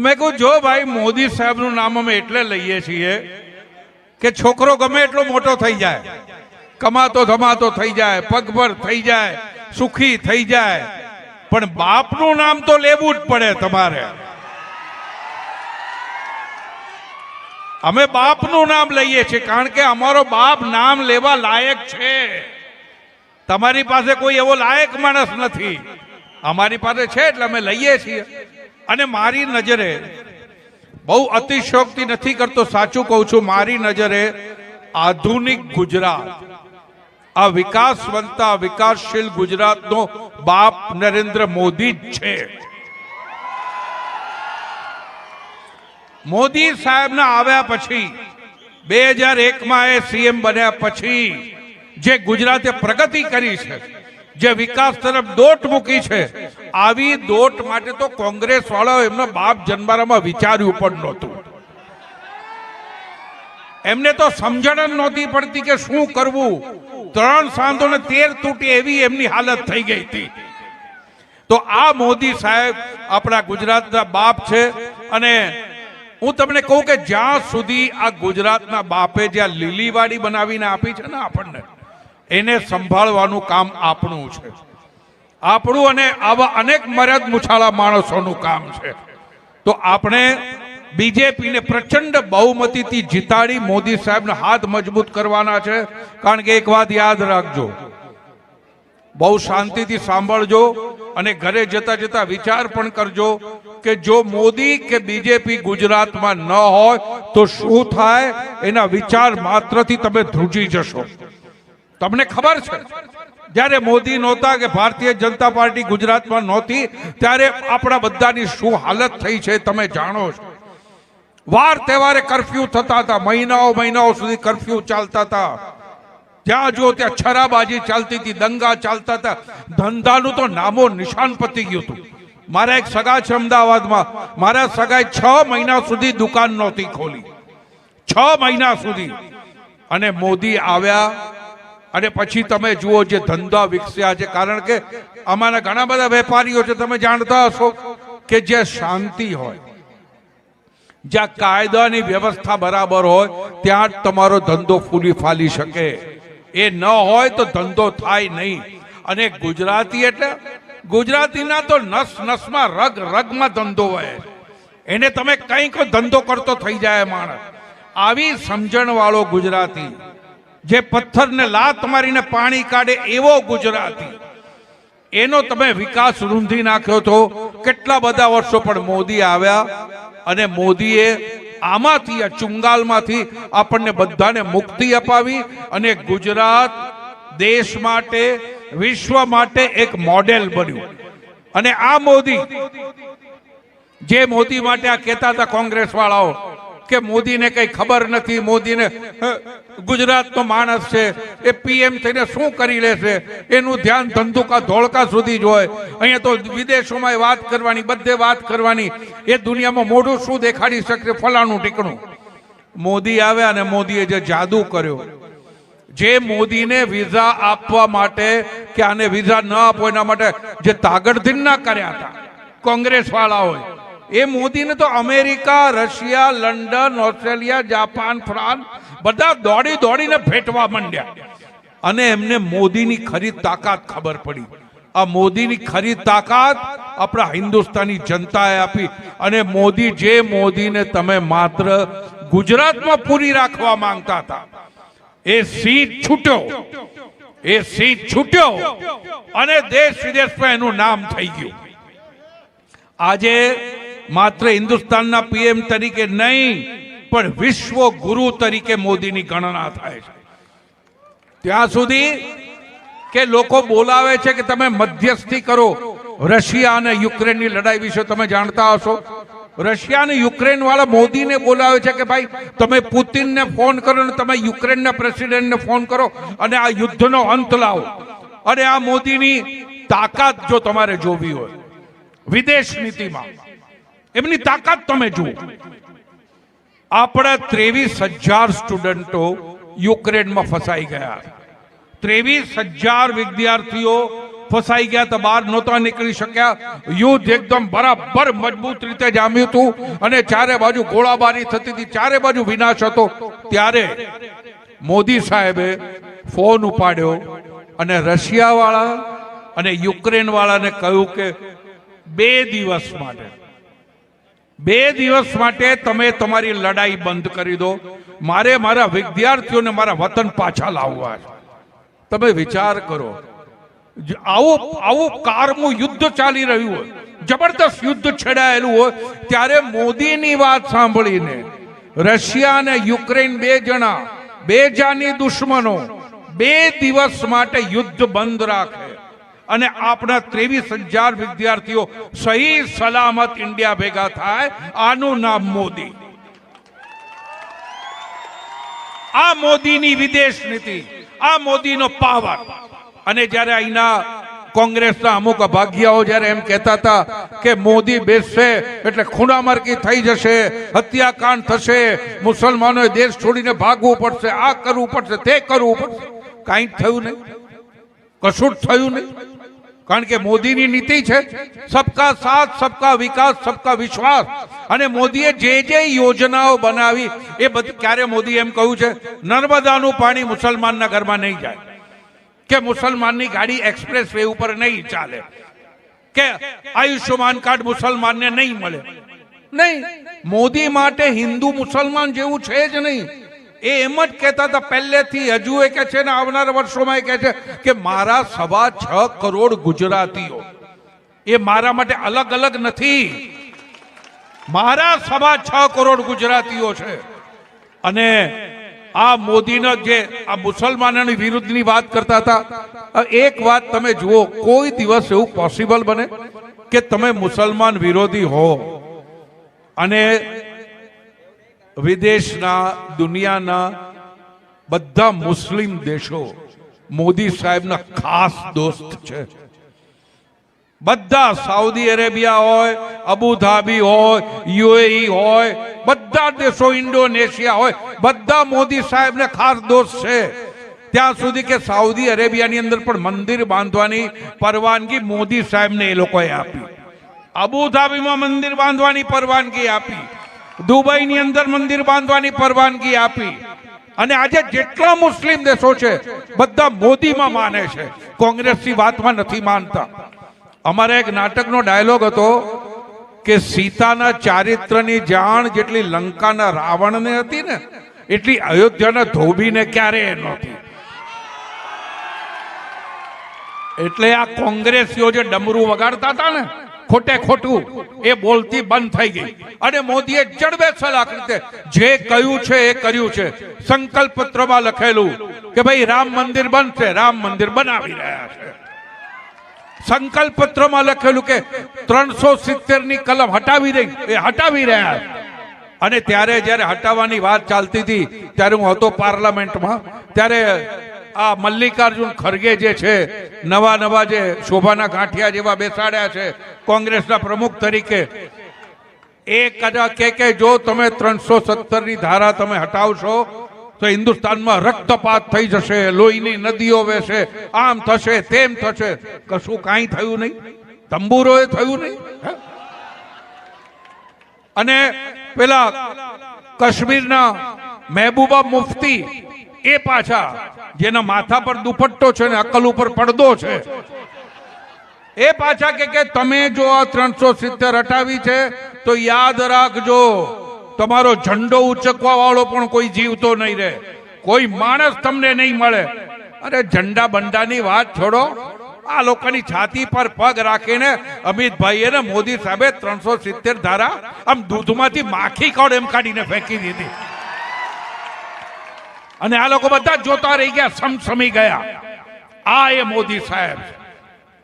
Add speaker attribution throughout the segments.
Speaker 1: મેં કહું, જો ભાઈ મોદી સાહેબનું નામ અમે એટલે લઈએ છીએ કે છોકરો ગમે એટલો મોટો થઈ જાય, કમાતો ધમાતો થઈ જાય, પગભર થઈ જાય, સુખી થઈ જાય, પણ બાપનું નામ તો લેવું જ પડે તમારે. અમે બાપનું નામ લઈએ છીએ, કારણ કે અમારો બાપ નામ લેવા લાયક છે. તમારી પાસે કોઈ એવો લાયક માણસ નથી. અમારી પાસે છે એટલે અમે લઈએ છીએ. અને મારી નજરે બહુ અતિશયોક્તિ નથી કરતો, સાચું કહું છું, મારી નજરે આધુનિક ગુજરાત, આ વિકાસવંતા, વિકાસશીલ ગુજરાતનો બાપ નરેન્દ્ર મોદી જ છે. મોદી સાહેબના આવ્યા પછી, બે હજાર એકમાં એ સીએમ બન્યા પછી, જે ગુજરાતે પ્રગતિ કરી છે જે વિકાસ તરફ દોટ મૂકી છે. આવી દોટ માટે તો કોંગ્રેસ વાળાઓ એમના બાપ જન્મારામાં વિચાર્યું પણ નહોતું. એમને તો સમજણ જ નહોતી પડતી કે શું કરવું. ત્રણ સાંધો ને તેર તૂટી એવી એમની હાલત થઈ ગઈ હતી. તો આ મોદી સાહેબ આપણા ગુજરાતના બાપ છે અને હું તમને કહું કે જ્યાં સુધી આ ગુજરાતના બાપે જ્યાં લીલીવાડી બનાવીને આપી છે ને આપણને એને સંભાળવાનું કામ આપણું છે. આપણું અને આવા અનેક મર્યાદ મુછાળા માણસોનું કામ છે. તો આપણે બીજેપીને પ્રચંડ બહુમતીથી જીતાડી મોદી સાહેબને હાથ મજબૂત કરવાના છે. કારણ કે એક વાત યાદ રાખજો. બહુ શાંતિથી સાંભળજો અને ઘરે જતા જતા વિચાર પણ કરજો કે જો મોદી કે બીજેપી ગુજરાતમાં ન હોય તો શું થાય? એના વિચાર માત્રથી તમે ધ્રુજી જશો. તમને ખબર છે, જ્યારે મોદી નહોતા કે ભારતીય જનતા પાર્ટી ગુજરાતમાં નહોતી, ત્યારે આપણા બધાની શું હાલત થઈ છે તમે જાણો છો. વાર તહેવારે કરફ્યુ થતા હતા, મહિનાઓ મહિનાઓ સુધી કરફ્યુ ચાલતા હતા. જ્યાં જુઓ, ત્યાં છરાબાજી ચાલતી હતી, દંગા ચાલતા હતા. ધંધાનું તો નામો નિશાન પતી ગયું હતું. મારા એક સગા છે અમદાવાદમાં. મારા સગાએ છ મહિના સુધી દુકાન નહોતી ખોલી. છ મહિના સુધી. અને મોદી આવ્યા અને પછી તમે જુઓ જે ધંધા વિકસ્યા છે, કારણ કે અમારા ઘણા બધા વેપારીઓ છે, તમે જાણતા હશો કે જે શાંતિ હોય, જ્યાં કાયદાની વ્યવસ્થા બરાબર હોય, ત્યાં જ તમારો ધંધો ફૂલી ફાલી શકે. એ ન હોય તો ધંધો થાય નહીં. અને ગુજરાતી એટલે, ગુજરાતીના તો નસ નસમાં રગ રગમાં ધંધો હોય. એને તમે કંઈક ધંધો કરતો થઈ જાય માણસ. આવી સમજણ વાળો ગુજરાતી જે પથ્થરને લાત મારીને પાણી કાઢે એવો ગુજરાતી. એનો તમે વિકાસ રૂંધી નાખ્યો તો કેટલા બધા વર્ષો પણ મોદી આવ્યા અને મોદીએ આમાંથી આ ચુંગાલમાંથી આપણને બધાને મુક્તિ અપાવી અને ગુજરાત દેશ માટે, વિશ્વ માટે એક મોડેલ બન્યું. અને આ મોદી, જે મોદી માટે આ કહેતા હતા કોંગ્રેસ વાળાઓ કે મોદીને કઈ ખબર નથી, મોદીને ગુજરાતનો માણસ છે, એ પીએમ થઈને શું કરી લેશે? એનું ધ્યાન ધંધુકા ધોળકા સુધી જ હોય. અહીંયા તો વિદેશોમાં વાત કરવાની, બધે વાત કરવાની. એ દુનિયામાં મોઢું શું દેખાડી શકશે ફલાણું ટીકણું? મોદી આવ્યા અને મોદીએ જે જાદુ કર્યો, જે મોદીને વિઝા આપવા માટે કે આને વિઝા ન આપો એના માટે જે તાગડધીન કર્યા હતા કોંગ્રેસ વાળાઓએ એ મોદીને તો America, Russia, London, Australia, Japan, France બધા દોડી દોડીને ભેટવા માંડ્યા. અને એમને મોદીની ખરી તાકાત ખબર પડી. આ મોદીની ખરી તાકાત આપણા હિન્દુસ્તાની જનતાએ આપી. અને મોદી જે મોદીને તમે માત્ર ગુજરાતમાં પૂરી રાખવા માંગતા હતા, એ સીટ છૂટ્યો. એ સીટ છૂટ્યો. અને દેશ વિદેશમાં એનું નામ થઈ ગયું. આજે માત્ર હિન્દુસ્તાનના પીએમ તરીકે નહીં, પણ વિશ્વ ગુરુ તરીકે મોદીની ગણના થાય છે. ત્યાં સુધી કે લોકો બોલાવે છે કે તમે મધ્યસ્થી કરો, રશિયા અને યુક્રેનની લડાઈ વિશે તમે જાણતા હશો. રશિયા અને યુક્રેન વાળા મોદીને બોલાવે છે કે ભાઈ, તમે પુતિનને ફોન કરો અને તમે યુક્રેનના પ્રેસિડેન્ટને ફોન કરો અને આ યુદ્ધનો અંત લાવો. અને આ મોદીની તાકાત જો તમારે જોવી હોય, વિદેશ નીતિમાં એમની તાકાત તમે જુઓ. આપણા ત્રેવીસ હજાર સ્ટુડન્ટો યુક્રેનમાં ફસાઈ ગયા. ત્રેવીસ હજાર વિદ્યાર્થીઓ ફસાઈ ગયા તો બહાર નહોતા નીકળી શક્યા. યુદ્ધ એકદમ બરાબર મજબૂત રીતે જામ્યું હતું અને ચારે બાજુ ગોળાબારી થતી હતી. ચારે બાજુ વિનાશ હતો. ત્યારે મોદી સાહેબે ફોન ઉપાડ્યો અને રશિયા વાળા અને યુક્રેન વાળાને કહ્યું કે બે દિવસ માટે બે દિવસ માટે તમે તમારી લડાઈ બંધ કરી દો. મારે મારા વિદ્યાર્થીઓને મારા વતન પાછા લાવવા તમે વિચાર કરો. આવું આવું કારમું યુદ્ધ ચાલી રહ્યું હોય, જબરદસ્ત યુદ્ધ છેડાયેલું હોય, ત્યારે મોદીની વાત સાંભળીને રશિયા અને યુક્રેન બે જણા, બે જાની દુશ્મનો, બે દિવસ માટે યુદ્ધ બંધ રાખે. અને આપણા ત્રેવીસ હજાર વિદ્યાર્થીઓ સહી સલામત ઇન્ડિયા ભેગા થાય, આનું નામ મોદી. આ મોદીની વિદેશ નીતિ, આ મોદીનો પાવર. અને જ્યારે અહીંના કોંગ્રેસના અમુક અભાગ્યાઓ જ્યારે એમ કહેતા હતા કે મોદી બેસશે એટલે ખૂણામાર્કી થઈ જશે, હત્યાકાંડ થશે, મુસલમાનોએ દેશ છોડીને ભાગવું પડશે, આ કરવું પડશે, તે કરવું પડશે. કાંઈ થયું નહીં. કશું જ થયું નહીં. કારણ કે મોદીની નીતિ છે સબકા સાથ સબકા વિકાસ સબકા વિશ્વાસ. અને મોદીએ જે જે યોજનાઓ બનાવી એ બધી ક્યારે મોદી એમ કહ્યું છે નર્મદાનું પાણી મુસલમાનના ઘરમાં નહીં જાય. કે મુસલમાનની ગાડી એક્સપ્રેસ વે ઉપર નહીં ચાલે. કે આયુષ્યમાન કાર્ડ મુસલમાનને નહીં મળે. નહીં. મોદી માટે હિન્દુ મુસલમાન જેવું છે જ નહીં. એ એમ જ કહેતા હતા, પહેલેથી હજુ એ કે છે ને, આવનારા વર્ષોમાં એ કહે છે કે મારા સવા છ કરોડ ગુજરાતીઓ, એ મારા માટે અલગ અલગ નથી. મારા સવા છ કરોડ ગુજરાતીઓ છે. અને આ મોદીનો જે, આ મુસલમાનોની વિરુદ્ધની વાત કરતા હતા એક વાત તમે જુઓ, કોઈ દિવસ એવું પોસિબલ બને કે તમે મુસલમાન વિરોધી હો. અને વિદેશના, દુનિયાના બધા મુસ્લિમ દેશો મોદી સાહેબના ખાસ દોસ્ત છે. બધા સાઉદી અરેબિયા હોય, અબુધાબી હોય, યુએઈ હોય, બધા દેશો ઇન્ડોનેશિયા હોય, બધા મોદી સાહેબને ખાસ દોસ્ત છે. ત્યાં સુધી કે સાઉદી અરેબિયાની અંદર પણ મંદિર બાંધવાની પરવાનગી મોદી સાહેબને એ લોકોએ આપી. અબુધાબીમાં મંદિર બાંધવાની પરવાનગી આપી. દુબઈની અંદર મંદિર બાંધવાની પરવાનગી આપી. અને આજે જેટલા મુસ્લિમ દેશો છે, બધા મોદીમાં માને છે. કોંગ્રેસની વાતમાં નથી માનતા. અમારે એક નાટકનો ડાયલોગ હતો કે સીતાના ચારિત્રની જાણ જેટલી લંકાના રાવણને હતી ને, એટલી અયોધ્યાના ધોબીને ક્યારેય નહોતી. એટલે આ કોંગ્રેસીઓ જે ડમરું વગાડતા હતા ને ખોટે ખોટું એ બોલતી બંધ થઈ ગઈ. અને મોદીએ જડબે સલાક રીતે જે કહ્યું છે એ કર્યું છે. સંકલ્પ પત્રમાં લખેલું કે ભાઈ રામ મંદિર બનશે, રામ મંદિર બનાવી રહ્યા છે. સંકલ્પ પત્રમાં લખેલું કે ત્રણસો સિત્તેરની કલમ હટાવી રહી, એ હટાવી રહ્યા અને ત્યારે જ્યારે હટાવવાની વાત ચાલતી હતી, ત્યારે હું હતો પાર્લામેન્ટમાં, ત્યારે આ મલ્લિકાર્જુન ખરગે જે છે, નવા નવા જે શોભાના ગાંઠિયા જેવા બેસાડ્યા છે, કોંગ્રેસના પ્રમુખ તરીકે, એ કદાચ કે કે જો તમે ત્રણસો સત્તરની ધારા તમે હટાવશો, તો હિન્દુસ્તાનમાં રક્તપાત થઈ જશે, લોહીની નદીઓ વહેશે, આમ થશે, તેમ થશે. કશું કાંઈ થયું નહીં. તંબુરોએ થયું નહીં. અને પેલા કાશ્મીરના મહેબૂબા મુફતી એ પાછા, જેના માથા પર દુપટ્ટો છે ને અકલ ઉપર પડદો છે. એ પાછા કે કે તમે જો આ ત્રણસો સિત્તેર હટાવી છે, તો યાદ રાખજો, તમારો ઝંડો ઉચકવા વાળો પણ કોઈ જીવતો નહીં રહે. કોઈ માણસ તમને નહીં મળે. અરે ઝંડા બંડાની વાત છોડો. આ લોકોની છાતી પર પગ રાખીને અમિતભાઈએ ને મોદી સાહેબે ત્રણસો સિત્તેર ધારા આમ દૂધમાંથી માખી કોડ એમ કાઢીને ફેંકી દીધી. અને આ લોકો બધા જોતા રહી ગયા, સમસમી ગયા. આ એ મોદી સાહેબ,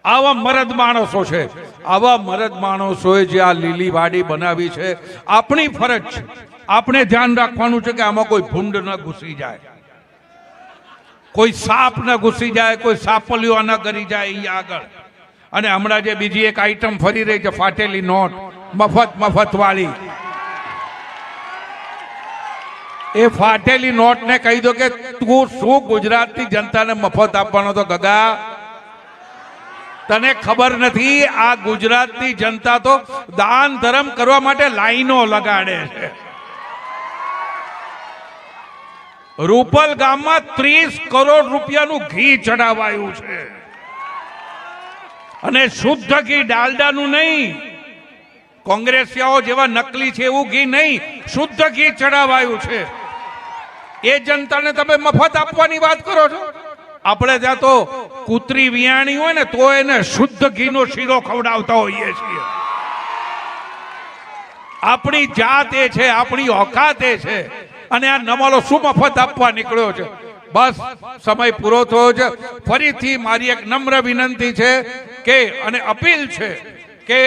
Speaker 1: આવા મરદ માણસો છે. આવા મરદ માણસોએ જે આ લીલી વાડી બનાવી છે, આપણી ફરજ છે. આપણે ધ્યાન રાખવાનું છે કે આમાં કોઈ ભૂંડ ન ઘૂસી જાય. કોઈ સાપ ન ઘૂસી જાય, કોઈ સાપલીઓ ન કરી જાય એ આગળ. અને હમણાં જે બીજી એક આઈટમ ફરી રહી છે, ફાટેલી નોટ, મફત મફત વાળી એ ફાટેલી નોટને કહી દો કે તું શું ગુજરાતની જનતાને મફત આપવાનો તો ગગા? તને ખબર નથી, આ ગુજરાતની જનતા તો દાન ધર્મ કરવા માટે લાઈનો લગાડે છે. રૂપલ ગામમાં ત્રીસ કરોડ રૂપિયાનું ઘી ચડાવાયું છે. અને શુદ્ધ ઘી ડાલડાનું નહીં. કોંગ્રેસિયાઓ જેવા નકલી છે એવું ઘી નહીં. શુદ્ધ ઘી ચડાવાયું છે. એ જનતાને તમે મફત આપવાની વાત કરો છો? આપણે ત્યાં તો કૂતરી વિયાણી હોય ને, તો એને શુદ્ધ ઘીનો શીરો ખવડાવતા હોઈએ છીએ. આપણી જાત એ છે, આપણી ઓકાત એ છે, અને આ નમાલો શું મફત આપવા નીકળ્યો છે? બસ, સમય પૂરો થયો છે. ફરીથી મારી એક નમ્ર વિનંતી છે કે, અને અપીલ છે કે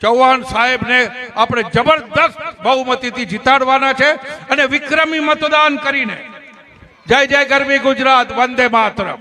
Speaker 1: ચૌહાણ સાહેબને આપણે જબરદસ્ત બહુમતીથી જીતાડવાના છે અને વિક્રમી મતદાન કરીને. જય જય ગરવી ગુજરાત, વંદે માતરમ.